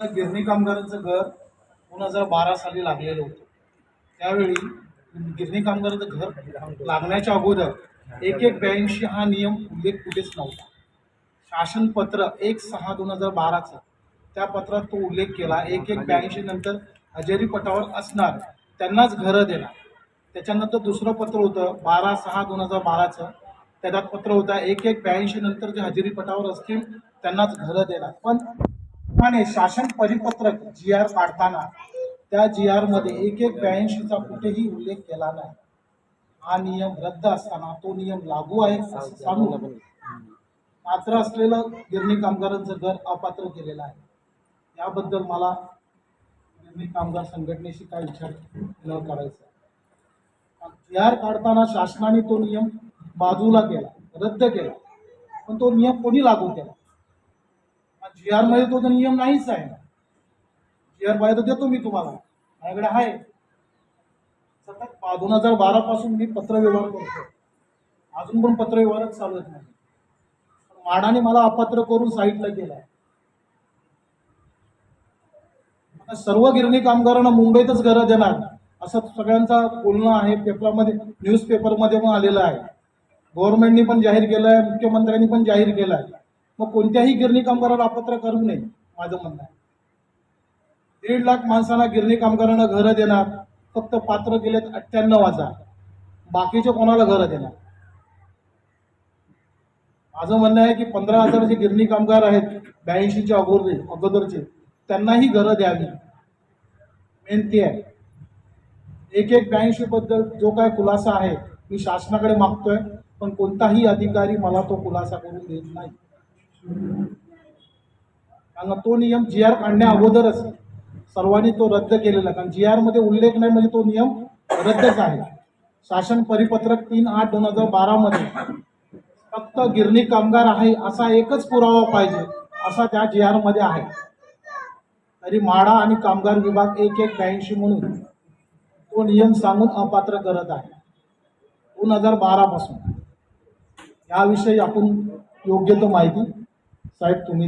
गिरणी कामगारांचं घर दोन हजार बारा साली लागलेलं होतं. त्यावेळी गिरणी कामगारांचं घर लागण्याच्या अगोदर एक एक ब्याऐंशी हा नियम उल्लेख कुठेच नव्हता. शासनपत्र एक सहा दोन हजार बाराचं त्या पत्रात तो उल्लेख केला. एक एक ब्याऐंशी नंतर हजेरी पटावर असणार त्यांनाच घरं देणार. त्याच्यानंतर दुसरं पत्र होतं बारा सहा दोन हजार बाराचं. त्याच्यात पत्र होतं एक एक ब्याऐंशी नंतर जे हजेरी पटावर असतील त्यांनाच घरं देणार. पण आणि शासन परिपत्रक जी आर काढताना त्या जी आरमध्ये एक एक ब्याऐंशीचा कुठेही उल्लेख केला नाही. हा नियम रद्द असताना तो नियम लागू आहे असं सांगून पात्र असलेलं गिरणी कामगारांचं घर अपात्र केलेलं आहे. याबद्दल मला गिरणी कामगार संघटनेशी काय विचार न करायचा. जी आर काढताना शासनाने तो नियम बाजूला केला रद्द केला. पण तो नियम कोणी लागू केला? जी आरमध्ये तो तर नियम नाहीच आहे. जी आर पाहिजे तर देतो मी तुम्हाला. माझ्याकडे आहे. सतत दोन हजार बारा पासून मी पत्रव्यवहार करतो अजून पण पत्रव्यवहारच चालू आहेत नाही माडाने मला अपात्र करून साईटला गेलाय सर्व गिरणी कामगारांना मुंबईतच घरं देणार असं सगळ्यांचा बोलणं आहे. पेपरामध्ये न्यूज पेपरमध्ये पण आलेलं आहे. गव्हर्नमेंटनी पण जाहीर केलं आहे मुख्यमंत्र्यांनी पण जाहीर केलं आहे मग कोणत्याही गिरणी कामगाराला अपात्र करू नये माझं म्हणणं आहे. दीड लाख माणसांना गिरणी कामगारांना घरं देणार फक्त पात्र गेलेत अठ्ठ्याण्णव हजार. बाकीचे कोणाला घरं देणार? माझं म्हणणं आहे की पंधरा हजार जे गिरणी कामगार आहेत ब्याऐंशीच्या अगोदर अगोदरचे त्यांनाही घरं द्यावी. मेन आहे. एक एक ब्याऐंशी बद्दल जो काय खुलासा आहे मी शासनाकडे मागतोय पण कोणताही अधिकारी मला तो खुलासा करून देत नाही. कारण तो नियम जी आर काढण्या अगोदरच सर्वांनी तो रद्द केलेला. कारण जी आरमध्ये उल्लेख नाही म्हणजे तो नियम रद्दच आहे. शासन परिपत्रक तीन आठ दोन हजार बारामध्ये फक्त गिरणी कामगार आहे असा एकच पुरावा पाहिजे असा त्या जी आरमध्ये आहे. तरी माडा आणि कामगार विभाग एक एक ब्याऐंशी म्हणून तो नियम सांगून अपात्र करत आहे. दोन हजार बारापासून याविषयी आपण योग्य तो माहिती साहेब तुम्ही